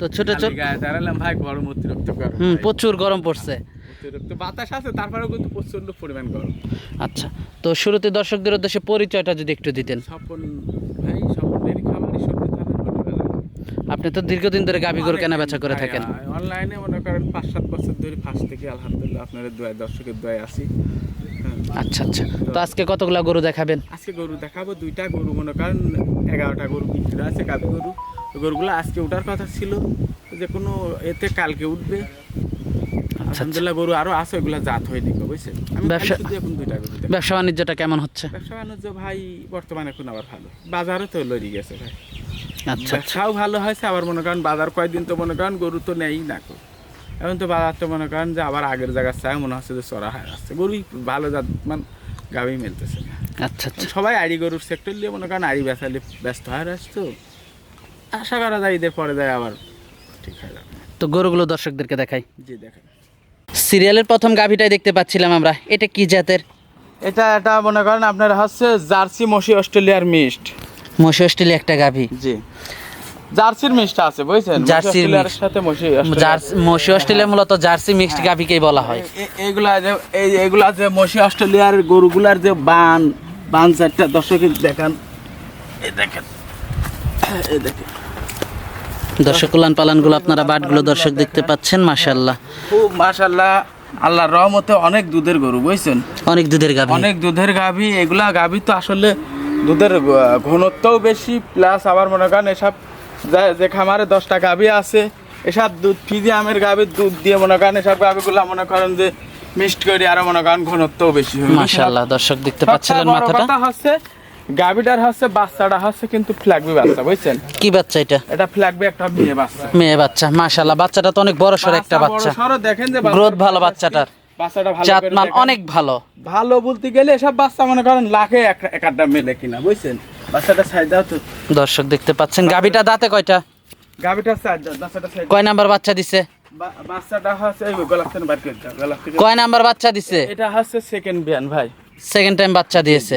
তো ছোট ছোট দাঁড়ালাম ভাই গরম অতিরিক্ত গরম। হুম প্রচুর গরম পড়ছে। অতিরিক্ত বাতাস আছে তারপরেও কিন্তু প্রচণ্ড পরিমাণ গরম। আচ্ছা তো শুরুতে দর্শকদের উদ্দেশ্যে পরিচয়টা যদি একটু দিতেন। স্বপন ভাই স্বপনের খামারি সত্যি আপনি তো দীর্ঘদিন ধরে গাভী গরু কেনা বেচা করে থাকেন। অনলাইনে মনে করেন পাঁচ সাত বছর ধরে ফার্স্ট থেকে আলহামদুলিল্লাহ আপনার দোয়া দর্শকের দোয়ায় আছি। হ্যাঁ। আচ্ছা আচ্ছা। তো আজকে কতগুলা গরু দেখাবেন? আজকে গরু দেখাবো দুইটা গরু মনে করেন এগারোটা গরু বিক্রি আছে গাভী গরু। গরুগুলো আজকে ওঠার কথা ছিল যে কোনো এতে কালকে উঠবে। আচ্ছা আলহামদুলিল্লাহ গরু আরও আছে ওগুলা জাত হয়নি গো, বুঝছেন? আমি ব্যবসা- এখন দুইটা গরু ব্যবসা বাণিজ্যটা কেমন হচ্ছে? ব্যবসা বাণিজ্য ভাই বর্তমানে এখন আবার ভালো। বাজারও তো লড়ি গেছে ভাই। আচ্ছা আচ্ছা। ব্যবসাও ভালো হয়েছে আবার মনে করেন বাজার কয়েকদিন তো মনে করেন গরু তো নেই না এখন তো বাজার তো মনে করেন যে আবার আগের জায়গার চায় মনে হচ্ছে যে চড়া হয়ে আসছে। গরুই ভালো জাত মান গাবি মেলতেছে না। আচ্ছা আচ্ছা। সবাই আড়ি গরুর সেক্টর নিয়ে মনে করেন আড়ি বেচালে ব্যস্ত হয়ে আসছে তো। আশা করা যায় ঈদের পরে যায় আবার ঠিক হয়ে যাবে। তো গরুগুলো দর্শকদেরকে দেখাই। জি দেখেন সিরিয়ালের প্রথম গাভীটাই দেখতে পাচ্ছিলাম আমরা। এটা কি জাতের? এটা এটা মনে করেন আপনার হচ্ছে জার্সি মশি অস্ট্রেলিয়ার মিস্ট। মশি অস্ট্রেলিয়া একটা গাভী। জি। জার্সির মিষ্টি আছে বুঝছেন? জার্সির সাথে জার্সি মশি অস্ট্রেলিয়া মূলত জার্সি মিক্সড গাভীকেই বলা হয়। এগুলা যে এই এগুলা যে মশি অস্ট্রেলিয়ার গরুগুলার যে বান বান চারটা দর্শক দেখান। এই দেখেন। এই দেখেন। দর্শক কল্যাণ পালানগুলো আপনারা বাটগুলো দর্শক দেখতে পাচ্ছেন মাশাল্লাহ খুব মাশাল্লাহ আল্লাহর রহমতে অনেক দুধের গরু বুঝছেন? অনেক দুধের গাভী। অনেক দুধের গাভী এগুলা গাভী তো আসলে দুধের ঘনত্বও বেশি প্লাস আবার মনে করেন এসব যে খামারে দশটা গাভী আছে এসব দুধ ফিজিয়ামের গাভীর দুধ দিয়ে মনে করেন এসব গাভীগুলা মনে করেন যে মিক্সড করে আরও মনে করেন ঘনত্বও বেশি হবে মাশাল্লাহ দর্শক দেখতে পাচ্ছিলেন বড় মাথাটা। হচ্ছে গাভীটার হচ্ছে বাচ্চাটা হচ্ছে কিন্তু ফ্ল্যাগবি বাচ্চা বুঝছেন? কি বাচ্চা এটা? এটা ফ্ল্যাগবি একটা মেয়ে বাচ্চা। মেয়ে বাচ্চা মাশাল্লাহ বাচ্চাটা তো অনেক বড় সর একটা বাচ্চা বড় সড়ো দেখেন যে গ্রোথ ভালো বাচ্চাটার। বাচ্চাটা ভালো জাত মান অনেক ভালো। ভালো বলতে গেলে এসব বাচ্চা মনে করেন লাখে এক- এক মেলে কিনা বুঝছেন? বাচ্চাটা সাইজ দাও তো। দর্শক দেখতে পাচ্ছেন গাভীটা দাঁতে কয়টা? গাভিটার সাইজ দাও বাচ্চাটা সাইজ কয় নাম্বার বাচ্চা দিছে? বাচ্চাটা হচ্ছে এই গলাপ থেকে থেকে। কয় নাম্বার বাচ্চা দিছে? এটা হচ্ছে সেকেন্ড বিয়ান ভাই। সেকেন্ড টাইম বাচ্চা দিয়েছে।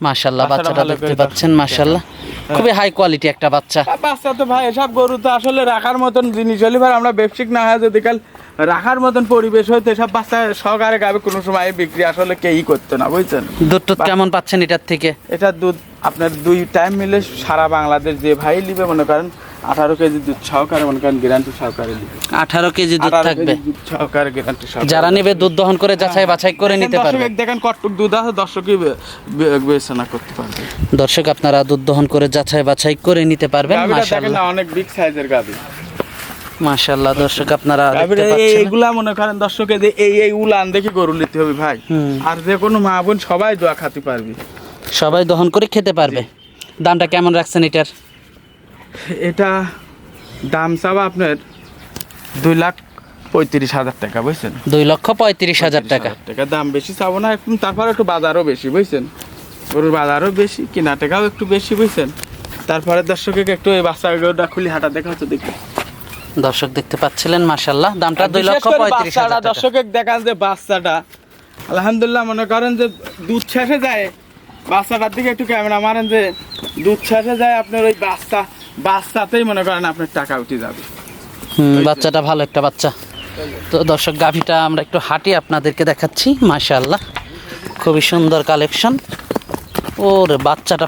মাশাল্লাহ বাচ্চাটা দেখতে পাচ্ছেন মাশাল্লাহ খুবই হাই কোয়ালিটি একটা বাচ্চা। বাচ্চা তো ভাই এসব গরু তো আসলে রাখার মতন জিনিস হলে ভাই আমরা ব্যবসায়িক না হয় যদি কাল রাখার মতন পরিবেশ হইতো এসব বাচ্চা সহকারে গাবে কোনো সময় বিক্রি আসলে কেই করতো না বুঝছেন? দুধ টুধ কেমন পাচ্ছেন এটার থেকে? এটা দুধ আপনার দুই টাইম মিলে সারা বাংলাদেশ যে ভাই নিবে মনে করেন আঠারো কেজি দুধ সহকারে মনে করেন গ্যারান্টি সহকারে আঠারো কেজি দুধ থাকবে। সহকারে গ্যারান্টি যারা নেবে দুধ দহন করে যাচাই বাছাই করে নিতে পারবে। দর্শক দেখেন কটটুক দুধ আছে দর্শকই বিবেচনা করতে পারবে। দর্শক আপনারা দুধ দহন করে যাচাই বাছাই করে নিতে পারবেন না অনেক বিগ সাইজের গাভী। মাশাল্লাহ দর্শক আপনারা দেখতে পাচ্ছেন। এইগুলা মনে করেন দর্শকে যে এই এই উলান দেখে গরু নিতে হবে ভাই। আর যে কোনো মা বোন সবাই দোয়া খাতে পারবে। সবাই দহন করে খেতে পারবে। দামটা কেমন রাখছেন এটার? এটা দাম চাওয়া আপনার দুই লাখ পঁয়ত্রিশ হাজার টাকা বুঝছেন? দুই লক্ষ পঁয়ত্রিশ হাজার টাকা। টাকা দাম বেশি চাবো না একটু তারপর একটু বাজারও বেশি বুঝছেন? গরুর বাজারও বেশি কিনা টাকাও একটু বেশি বুঝছেন? তারপরে দর্শকে একটু এই বাচ্চা গরুটা খুলি হাঁটা দেখা হচ্ছে দেখি। দর্শক দেখতে পাচ্ছিলেন মাশাল্লাহ দামটা দুই লক্ষ পঁয়ত্রিশ হাজার দর্শকে দেখান যে বাচ্চাটা আলহামদুলিল্লাহ মনে করেন যে দুধ শেষে যায়। বাচ্চাটার দিকে একটু ক্যামেরা মারেন যে দুধ শেষে যায় আপনার ওই বাচ্চা বাচ্চাতেই মনে করেন আপনার টাকা উঠে যাবে। বাচ্চাটা ভালো একটা বাচ্চা। তো দর্শক গাভীটা আমরা একটু হাঁটি আপনাদেরকে দেখাচ্ছি মাশাল্লাহ খুবই সুন্দর কালেকশন। ওর বাচ্চাটা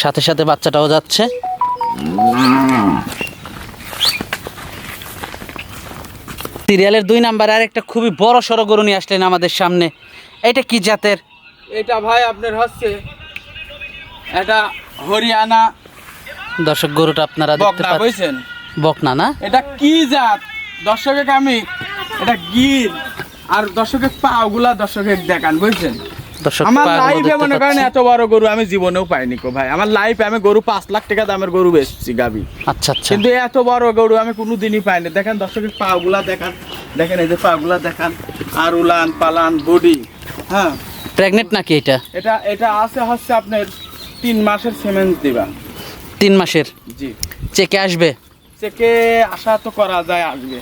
সাথে সাথে বাচ্চাটাও যাচ্ছে। সিরিয়ালের দুই নাম্বার আর একটা খুবই বড় সড়ো গরু নিয়ে আসলেন আমাদের সামনে। এটা কি জাতের? এটা ভাই আপনার হচ্ছে এটা হরিয়ানা দর্শক গরুটা আপনারা দেখতে বকনা পাচ্ছেন বকনা না? এটা কি জাত? দর্শকে আমি এটা গির। আর দর্শকের পাগুলা দর্শকে দেখান বুঝছেন? আমার লাইফে মনে করেন এত বড় গরু আমি জীবনেও পাইনি কো ভাই। আমার লাইফে আমি গরু পাঁচ লাখ টাকা দামের গরু বেচছি গাবি। আচ্ছা আচ্ছা। কিন্তু এত বড় গরু আমি কোনোদিনই পাইনি। দেখেন দর্শকের পাগুলা দেখান। দেখেন এই যে পাগুলা দেখান। আর উলান পালান বডি। হ্যাঁ। প্রেগনেন্ট নাকি এটা? এটা এটা আছে হচ্ছে আপনার তিন মাসের সিমেন্ট দিবা। তিন মাসের। জি। চেকে আসবে? চেকে আশা তো করা যায় আসবে।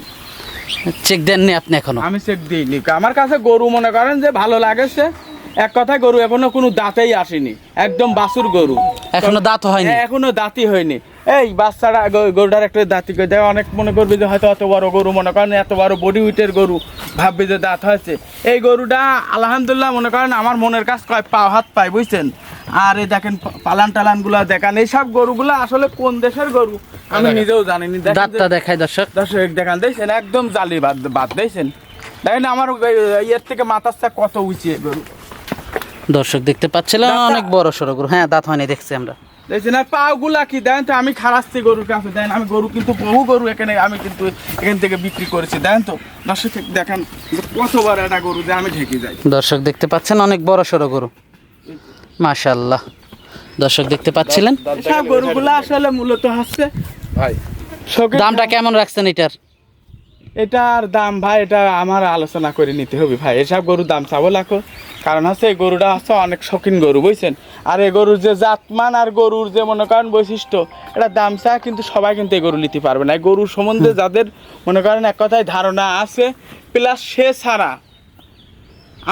চেক দেননি আপনি এখনও? আমি চেক দিইনি। আমার কাছে গরু মনে করেন যে ভালো লাগেছে এক কথায় গরু এখনও কোনো দাঁতেই আসেনি। একদম বাছুর গরু। এখনও দাঁত হয়নি? হ্যাঁ, এখনও দাঁতি হয়নি। এই বাচ্চারা গরুটার একটা দাঁতি করে দেয়। অনেক মনে করবে যে হয়তো এত বড় গরু মনে করেন এত বড় বডি উইটের গরু। ভাববে যে দাঁত হয়েছে। এই গরুটা আলহামদুলিল্লাহ মনে করেন আমার মনের কাজ কয় পা হাত পায় বুঝছেন? আর এই দেখেন পালান টালানগুলা দেখান এইসব গরুগুলো আসলে কোন দেশের গরু? আমি নিজেও জানিনি। দাঁতটা দেখায় দর্শক। দর্শক দেখান। দেখছেন একদম জালি বাদ বাদ দেখছেন? দেখেন আমার ইয়ের থেকে মাথার চা কত উঁচিয়ে গরু। দর্শক দেখতে পাচ্ছিলেন দাঁতটা- অনেক বড় সড়ো গরু। হ্যাঁ দাঁত হয়নি দেখছি আমরা। দেখছেন আর পাগুলা কি? দেন তো আমি খারাচ্ছি গরুর কাছে দেন আমি গরু কিন্তু বহু গরু এখানে আমি কিন্তু এখান থেকে বিক্রি করেছি। দেন তো দর্শক দেখেন যে কত বড় একটা গরু যে আমি ঢেকে যাই। দর্শক দেখতে পাচ্ছেন অনেক বড় সড়ো গরু। মাশাল্লাহ দর্শক দেখতে পাচ্ছিলেন? সব গরুগুলো আসলে মূলত হচ্ছে ভাই। দামটা কেমন রাখছেন এটার? এটার দাম ভাই এটা আমার আলোচনা করে নিতে হবে ভাই। এসব গরুর দাম চাবো লাখো। কারণ হচ্ছে এই গরুটা হচ্ছে অনেক শৌখিন গরু বুঝছেন? আর এই গরুর যে জাতমান আর গরুর যে মনে করেন বৈশিষ্ট্য এটা দাম চা কিন্তু সবাই কিন্তু এই গরু নিতে পারবে না। এই গরুর সম্বন্ধে যাদের মনে করেন এক কথায় ধারণা আছে প্লাস সে ছাড়া।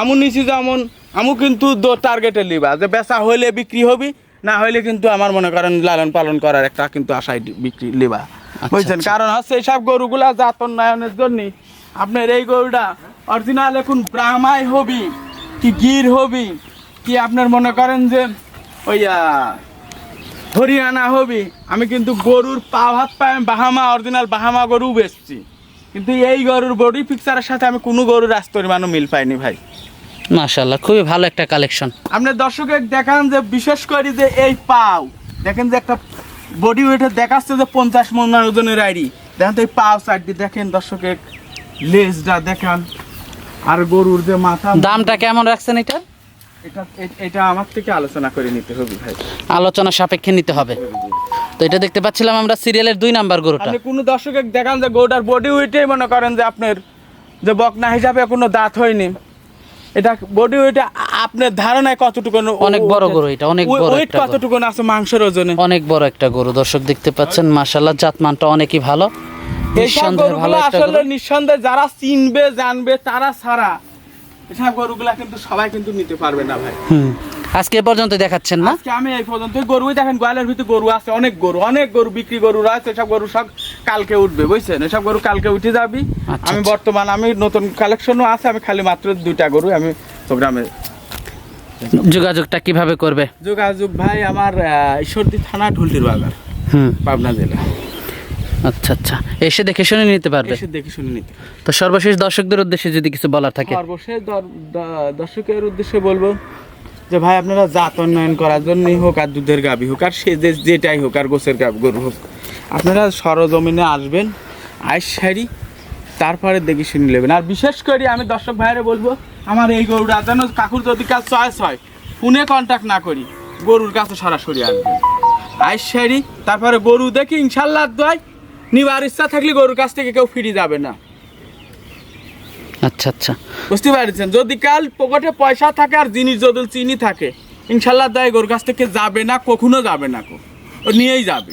আমু নিছি যেমন আমু কিন্তু টার্গেটে লিবা যে বেচা হইলে বিক্রি হবি না হইলে কিন্তু আমার মনে করেন লালন পালন করার একটা কিন্তু আশায় বিক্রি লিবা। বুঝছেন? কারণ হচ্ছে এইসব গরুগুলা জাত উন্নয়নের জন্য আপনার এই গরুটা অরিজিনাল এখন ব্রাহ্মাই হবি কি গির হবি কি আপনার মনে করেন যে ওই আহ, হরিয়ানা হবি আমি কিন্তু গরুর পা হাত পায়ে বাহামা অরিজিনাল বাহামা গরু বেচছি। কিন্তু এই গরুর বডি পিকচারের সাথে আমি কোনো গরুর রাস্তরিমানও মিল পাইনি ভাই। মাশাল্লাহ খুবই ভালো একটা কালেকশন আপনার দর্শকের দেখান যে বিশেষ করে যে এই পাও দেখেন যে একটা বডি ওয়েটে দেখাচ্ছে যে পঞ্চাশ মন ওজনের আইডি দেখেন তো এই পাও সাইডটি দেখেন দর্শকের লেজটা দেখান। আর গরুর যে মাথা দামটা কেমন রাখছেন এটা? এটা এটা আমার থেকে আলোচনা করে নিতে হবে ভাই। আলোচনা সাপেক্ষে নিতে হবে। তো এটা দেখতে পাচ্ছিলাম আমরা সিরিয়ালের দুই নাম্বার গরুটা। আপনি কোনো দর্শকের দেখান যে গরুটার বডি ওয়েটেই মনে করেন যে আপনার যে বকনা হিসাবে কোনো দাঁত হয়নি। এটা বডি ওয়েটে আপনার ধারণায় কতটুকু অনেক বড় গরু এটা, অনেক বড় ওয়েট একটা কতটুকু আছে মাংসের ওজনে? অনেক বড় একটা গরু দর্শক দেখতে পাচ্ছেন মাশাল্লাহ জাতমানটা অনেকই ভালো। এইসব গরুগুলো আসলে নিঃসন্দেহে যারা চিনবে জানবে তারা ছাড়া এসব গরুগুলা কিন্তু সবাই কিন্তু নিতে পারবে না ভাই। হুম। আজকে পর্যন্ত দেখাচ্ছেন না? আজকে আমি এই পর্যন্ত গরুই দেখেন গোয়ালের ভিতরে গরু আছে অনেক গরু অনেক গরু বিক্রি গরু আছে এসব গরু সব কালকে উঠবে বুঝছেন? এসব গরু কালকে উঠে যাবি। আচ্ছা, আমি আচ্ছা। বর্তমান আমি নতুন কালেকশনও আছে আমি খালি মাত্র দুইটা গরু আমি প্রোগ্রামে যোগাযোগটা কীভাবে করবে? যোগাযোগ ভাই আমার ঈশ্বরদী থানা ঢুলটির বাজার হুম। পাবনা জেলা। আচ্ছা আচ্ছা। এসে দেখে শুনে নিতে পারবে? এসে দেখে শুনে নিতে তো সর্বশেষ দর্শকদের উদ্দেশ্যে যদি কিছু বলার থাকে। সর্বশেষ দর- দর্শকের উদ্দেশ্যে বলব যে ভাই আপনারা জাত উন্নয়ন করার জন্যই হোক আর দুধের গাভী হোক আর সে যেটাই হোক আর গোছের গাভ গরু হোক আপনারা সরজমিনে আসবেন আইস সারি তারপরে দেখে শুনে নেবেন। আর বিশেষ করে আমি দর্শক ভাইরে বলব আমার এই গরুটা যেন কাকুর যদি কাজ চয়েস হয় ফোনে কন্ট্যাক্ট না করি গরুর কাছে সরাসরি আসবেন। আইস সারি তারপরে গরু দেখি ইনশাল্লাহ দয় নিবার ইচ্ছা থাকলে গরুর কাছ থেকে কেউ ফিরে যাবে না। আচ্ছা আচ্ছা। বুঝতে পারছেন? যদি কাল পকেটে পয়সা থাকে আর জিনিস যদি চিনি থাকে ইনশাল্লাহ দায় গরুর কাছ থেকে যাবে না কখনো যাবে না কো ও নিয়েই যাবে।